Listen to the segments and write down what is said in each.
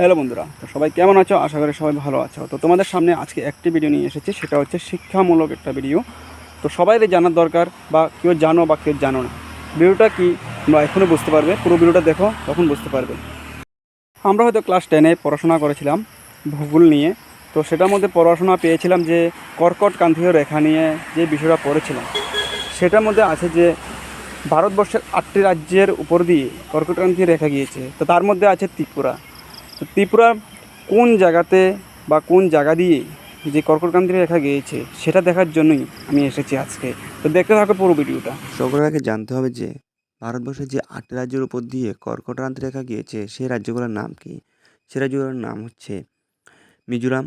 Hello বন্ধুরা, তো সবাই কেমন আছো? আশা করি সবাই ভালো আছো। তো তোমাদের সামনে আজকে একটি ভিডিও নিয়ে এসেছি, সেটা হচ্ছে শিক্ষামূলক একটা ভিডিও তো সবাইরই জানার দরকার, বা কেউ জানো বা কেউ জানো না। ভিডিওটা কি তোমরা এখনও বুঝতে পারবে? পুরো ভিডিওটা দেখো, তখন বুঝতে পারবে। আমরা হয়তো ক্লাস টেনে পড়াশোনা করেছিলাম ভূগোল নিয়ে। তো সেটার মধ্যে পড়াশোনা পেয়েছিলাম যে কর্কট কান্থীয় রেখা নিয়ে যে বিষয়টা পড়েছিলাম। সেটার মধ্যে আছে যে ভারতবর্ষের আটটি রাজ্যের উপর দিয়ে কর্কটক্রান্তি রেখা গিয়েছে। তো তার মধ্যে আছে ত্রিপুরা। তো ত্রিপুরা কোন জায়গাতে বা কোন জায়গা দিয়ে যে কর্কটক্রান্তি রেখা গিয়েছে সেটা দেখার জন্যই আমি এসেছি আজকে। তো দেখতে থাকো পুরো ভিডিওটা। সকলের আগে জানতে হবে যে ভারতবর্ষের যে আট রাজ্যের উপর দিয়ে কর্কটক্রান্তি রেখা গিয়েছে, সেই রাজ্যগুলোর নাম কি? সে রাজ্যগুলোর নাম হচ্ছে মিজোরাম,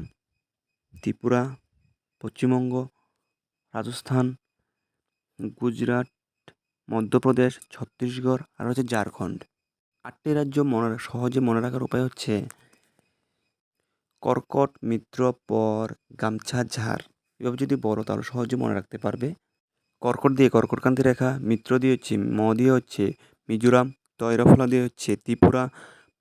ত্রিপুরা, পশ্চিমবঙ্গ, রাজস্থান, গুজরাট, মধ্যপ্রদেশ, ছত্তিশগড় আর হচ্ছে ঝাড়খণ্ড। আটটি রাজ্য মনে সহজে মনে রাখার উপায় হচ্ছে কর্কট, মিত্র, পর, গামছা, ঝাড়। এভাবে যদি বড় তাহলে সহজে মনে রাখতে পারবে। কর্কট দিয়ে কর্কটকান্তি রেখা, মিত্র দিয়ে হচ্ছে ম দিয়ে হচ্ছে মিজোরাম, তৈরফলা দিয়ে হচ্ছে ত্রিপুরা,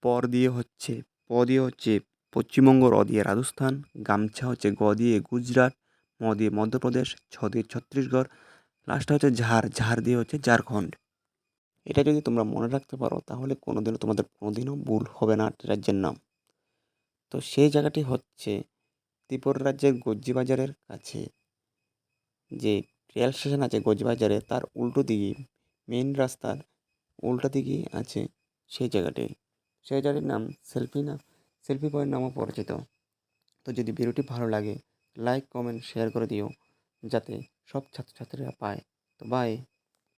পর দিয়ে হচ্ছে, প দিয়ে হচ্ছে পশ্চিমবঙ্গ, র দিয়ে রাজস্থান, গামছা হচ্ছে গ দিয়ে গুজরাট, ম দিয়ে মধ্যপ্রদেশ, ছ দিয়ে ছত্তিশগড় লাস্টে হচ্ছে ঝাড় ঝাড় দিয়ে হচ্ছে ঝাড়খণ্ড। এটা যদি তোমরা মনে রাখতে পারো, তাহলে কোনোদিনও তোমাদের কোনোদিনও ভুল হবে না রাজ্যের নাম। তো সেই জায়গাটি হচ্ছে ত্রিপুরা রাজ্যের গজ্জি বাজারের কাছে। যে রেল স্টেশন আছে গোজবাজারে তার উল্টো দিকে মেন রাস্তার উল্টো দিকেই আছে সেই জায়গাটি। সেই জায়গাটির নাম সেলফি না সেলফি পয়েন্ট নামও পরিচিত। তো যদি ভিডিওটি ভালো লাগে, লাইক, কমেন্ট, শেয়ার করে দিও, যাতে সব ছাত্রছাত্রীরা পায়। তো বাই